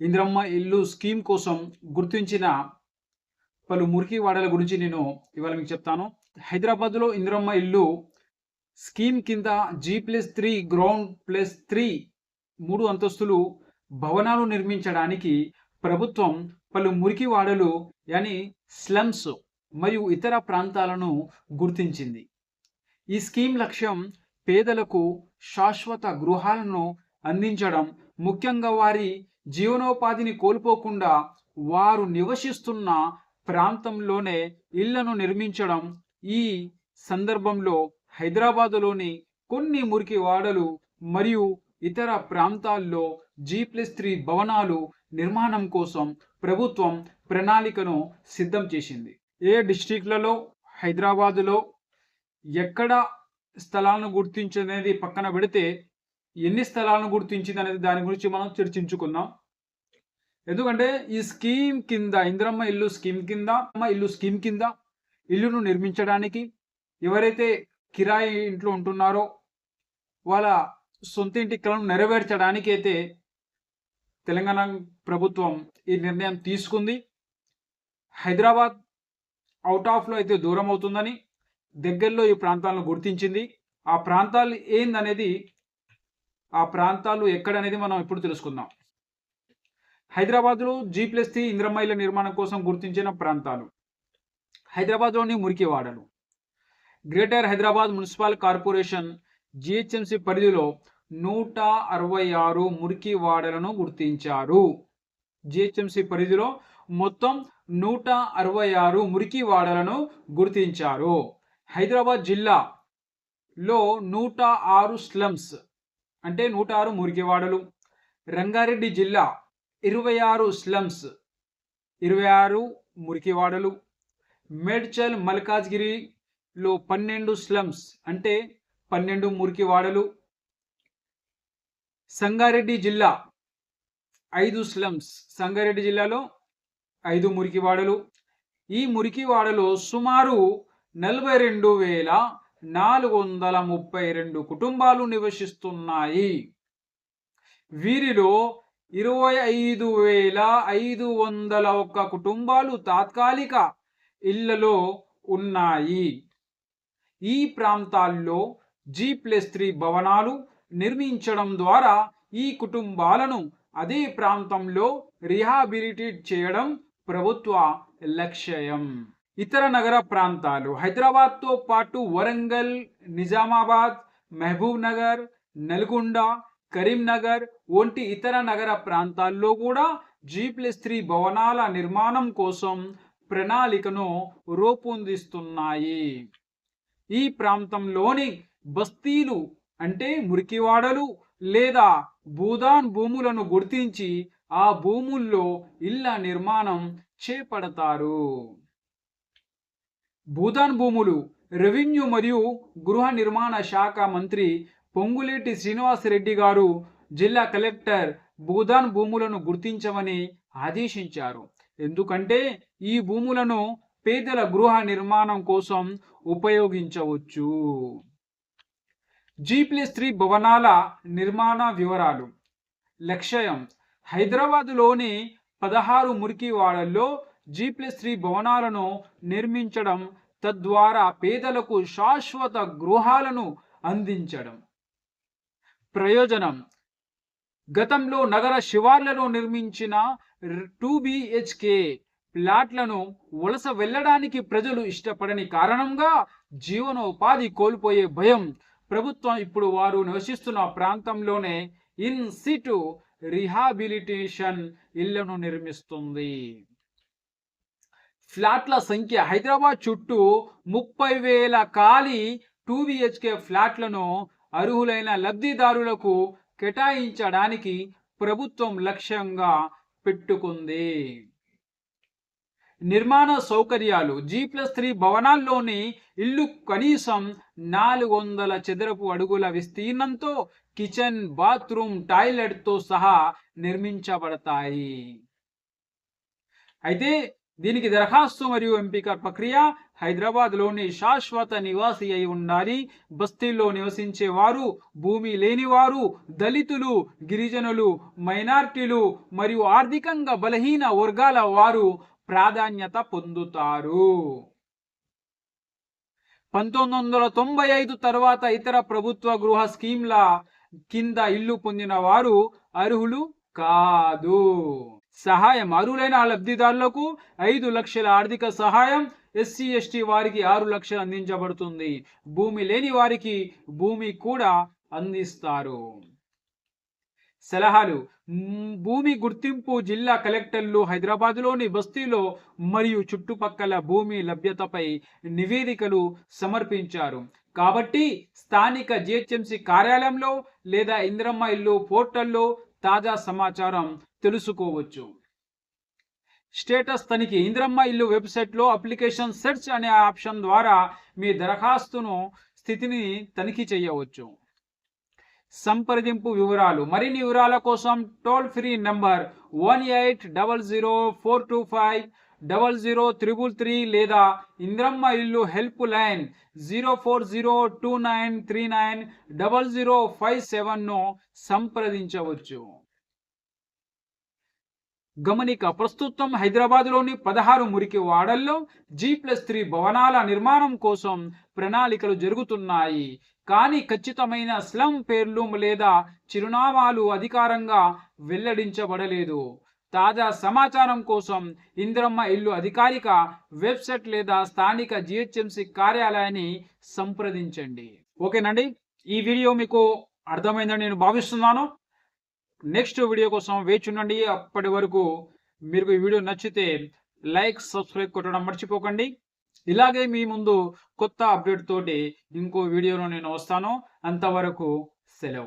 ఇంద్రమ్మ ఇల్లు స్కీమ్ కోసం గుర్తించిన పలు మురికి వాడల గురించి నేను ఇవాళ మీకు చెప్తాను. హైదరాబాద్లో ఇంద్రమ్మ ఇల్లు స్కీమ్ కింద G plus three ground plus three మూడు అంతస్తులు భవనాలు నిర్మించడానికి ప్రభుత్వం పలు మురికి వాడలు యాని స్లమ్స్ మరియు ఇతర ప్రాంతాలను గుర్తించింది. ఈ స్కీమ్ లక్ష్యం పేదలకు శాశ్వత గృహాలను అందించడం ముఖ్యంగా వారి జీవనోపాధిని కోల్పోకుండా వారు నివసిస్తున్న ప్రాంతంలోనే ఇళ్ళను నిర్మించడం ఈ సందర్భంలో హైదరాబాదులోని కొన్ని మురికి వాడలు మరియు ఇతర ప్రాంతాల్లో జీ ప్లస్ త్రీ భవనాలు నిర్మాణం కోసం ప్రభుత్వం ప్రణాళికను సిద్ధం చేసింది. ఏ డిస్టిక్లలో హైదరాబాదులో. ఎక్కడ స్థలాలను గుర్తించనేది పక్కన పెడితే ఎన్ని స్థలాలను గుర్తించింది అనేది దాని గురించి మనం చర్చించుకుందాం. ఎందుకంటే ఈ స్కీమ్ కింద ఇంద్రమ్మ ఇల్లు స్కీమ్ కింద అమ్మ ఇల్లు స్కీమ్ కింద ఇల్లును నిర్మించడానికి ఎవరైతే కిరాయి ఇంట్లో ఉంటున్నారో వాళ్ళ సొంత ఇంటి కలను నెరవేర్చడానికి అయితే తెలంగాణ ప్రభుత్వం ఈ నిర్ణయం తీసుకుంది. హైదరాబాద్ అవుట్ ఆఫ్లో అయితే దూరం అవుతుందని దగ్గరలో ఈ ప్రాంతాలను గుర్తించింది. ఆ ప్రాంతాలు ఏందనేది ఆ ప్రాంతాలు ఎక్కడనేది మనం ఇప్పుడు తెలుసుకుందాం. హైదరాబాద్లో జీ ప్లస్ త్రీ ఇంద్రమైల నిర్మాణం కోసం గుర్తించిన ప్రాంతాలు. హైదరాబాద్లోని మురికివాడలు. Greater Hyderabad municipal corporation GHMC పరిధిలో నూట అరవై ఆరు మురికి వాడలను గుర్తించారు జిహెచ్ఎంసి పరిధిలో మొత్తం నూట అరవై ఆరు మురికి వాడలను గుర్తించారు. హైదరాబాద్ జిల్లాలో నూట ఆరు స్లమ్స్ అంటే నూట ఆరు మురికివాడలు. రంగారెడ్డి జిల్లా ఇరవై ఆరు స్లమ్స్ ఇరవై ఆరు మురికివాడలు. మేడ్చల్ మల్కాజ్గిరిలో పన్నెండు స్లమ్స్ అంటే పన్నెండు మురికివాడలు. సంగారెడ్డి జిల్లా ఐదు స్లమ్స్ సంగారెడ్డి జిల్లాలో ఐదు మురికివాడలు. ఈ మురికివాడలో సుమారు నలభై రెండు వేల నాలుగు వందల ముప్పై రెండు కుటుంబాలు నివసిస్తున్నాయి. వీరిలో ఇరవై ఐదు వేల ఐదు వందల ఒక్క కుటుంబాలు తాత్కాలిక ఇళ్ళలో ఉన్నాయి. ఈ ప్రాంతాల్లో జీ ప్లస్ త్రీ భవనాలు నిర్మించడం ద్వారా ఈ కుటుంబాలను అదే ప్రాంతంలో రిహాబిలిటేట్ చేయడం ప్రభుత్వ లక్ష్యం. ఇతర నగర ప్రాంతాలు హైదరాబాద్తో పాటు వరంగల్ నిజామాబాద్ మహబూబ్ నగర్ నల్గొండ కరీంనగర్ వంటి ఇతర నగర ప్రాంతాల్లో కూడా జీ ప్లస్ త్రీ భవనాల నిర్మాణం కోసం ప్రణాళికను రూపొందిస్తున్నాయి. ఈ ప్రాంతంలోని బస్తీలు అంటే మురికివాడలు లేదా భూదాన్ భూములను గుర్తించి ఆ భూముల్లో ఇళ్ళ నిర్మాణం చేపడతారు. భూదాన్ భూములు రెవెన్యూ మరియు గృహ నిర్మాణ శాఖ మంత్రి పొంగులేటి శ్రీనివాసరెడ్డి గారు జిల్లా కలెక్టర్ భూదాన్ భూములను గుర్తించమని ఆదేశించారు. ఎందుకంటే ఈ భూములను పేదల గృహ నిర్మాణం కోసం ఉపయోగించవచ్చు. జీ ప్లస్ త్రీ భవనాల నిర్మాణ వివరాలు. లక్ష్యం హైదరాబాదులోని పదహారు మురికి వాడల్లో జీ ప్లస్ త్రీ భవనాలను నిర్మించడం తద్వారా పేదలకు శాశ్వత గృహాలను అందించడం. ప్రయోజనం. గతంలో నగర శివార్లలో నిర్మించిన టూ బిహెచ్కే ప్లాట్లను వలస వెళ్ళడానికి ప్రజలు ఇష్టపడని కారణంగా జీవనోపాధి కోల్పోయే భయం ప్రభుత్వం ఇప్పుడు వారు నివసిస్తున్న ప్రాంతంలోనే ఇన్ సిటు రిహాబిలిటేషన్ ఇళ్ళను నిర్మిస్తుంది. ఫ్లాట్ల సంఖ్య హైదరాబాద్ చుట్టూ ముప్పై వేల ఖాళీ టూ బిహెచ్కే ఫ్లాట్లను అర్హులైన లబ్ధిదారులకు కేటాయించడానికి ప్రభుత్వం లక్ష్యంగా పెట్టుకుంది. నిర్మాణ సౌకర్యాలు జీ ప్లస్ త్రీ భవనాల్లోని ఇల్లు కనీసం నాలుగు వందల చదరపు అడుగుల విస్తీర్ణంతో కిచెన్ బాత్రూమ్ టాయిలెట్తో సహా నిర్మించబడతాయి. అయితే దీనికి దరఖాస్తు మరియు ఎంపిక ప్రక్రియ హైదరాబాద్లోని శాశ్వత నివాసి అయి ఉండాలి. బస్తీల్లో నివసించేవారు భూమి లేనివారు దళితులు గిరిజనులు మైనార్టీలు మరియు ఆర్థికంగా బలహీన వర్గాల వారు ప్రాధాన్యత పొందుతారు. పంతొమ్మిది వందల తొంభై ఐదు తర్వాత ఇతర ప్రభుత్వ గృహ స్కీమ్ల కింద ఇల్లు పొందిన వారు అర్హులు కాదు. సహాయం అర్హులైన లబ్ధిదారులకు ఐదు లక్షల ఆర్థిక సహాయం ఎస్సీ ఎస్టీ వారికి ఆరు లక్షలు అందించబడుతుంది. భూమి లేని వారికి భూమి కూడా అందిస్తారు. సలహాలు భూమి గుర్తింపు జిల్లా కలెక్టర్లు హైదరాబాద్లోని బస్తీలో మరియు చుట్టుపక్కల భూమి లభ్యతపై నివేదికలు సమర్పించారు. కాబట్టి స్థానిక జిహెచ్ఎంసి కార్యాలయంలో లేదా ఇంద్రమ్మ ఇల్లు పోర్టల్లో తాజా సమాచారం తెలుసుకోవచ్చు. స్టేటస్ తనిఖీ. ఇంద్రమ్మ ఇల్లు వెబ్సైట్లో అప్లికేషన్ సెర్చ్ అనే ఆప్షన్ ద్వారా మీ దరఖాస్తును స్థితిని తనిఖీ చేయవచ్చు. సంప్రదింపు వివరాలు. మరిన్ని వివరాల కోసం toll free number one eight double zero four two five double zero triple three లేదా ఇంద్రమ్మ ఇల్లు help line zero four zero two nine three nine double zero five సెవెన్ను సంప్రదించవచ్చు. గమనిక ప్రస్తుతం హైదరాబాద్లోని పదహారు మురికి వాడల్లో జీ ప్లస్ త్రీ భవనాల నిర్మాణం కోసం ప్రణాళికలు జరుగుతున్నాయి. కానీ ఖచ్చితమైన స్లమ్ పేర్లు లేదా చిరునామాలు అధికారంగా వెల్లడించబడలేదు. తాజా సమాచారం కోసం ఇంద్రమ్మ ఇల్లు అధికారిక వెబ్సైట్ లేదా స్థానిక జిహెచ్ఎంసి కార్యాలయాన్ని సంప్రదించండి. ఓకేనండి? ఈ వీడియో మీకు అర్థమైందని నేను భావిస్తున్నాను. నెక్స్ట్ వీడియో కోసం వేచి ఉండండి. అప్పటి వరకు మీకు ఈ వీడియో నచ్చితే లైక్ సబ్స్క్రైబ్ కొట్టడం మర్చిపోకండి. ఇలాగే మీ ముందు కొత్త అప్డేట్ తోటి ఇంకో వీడియోలో నేను వస్తాను. అంతవరకు సెలవు.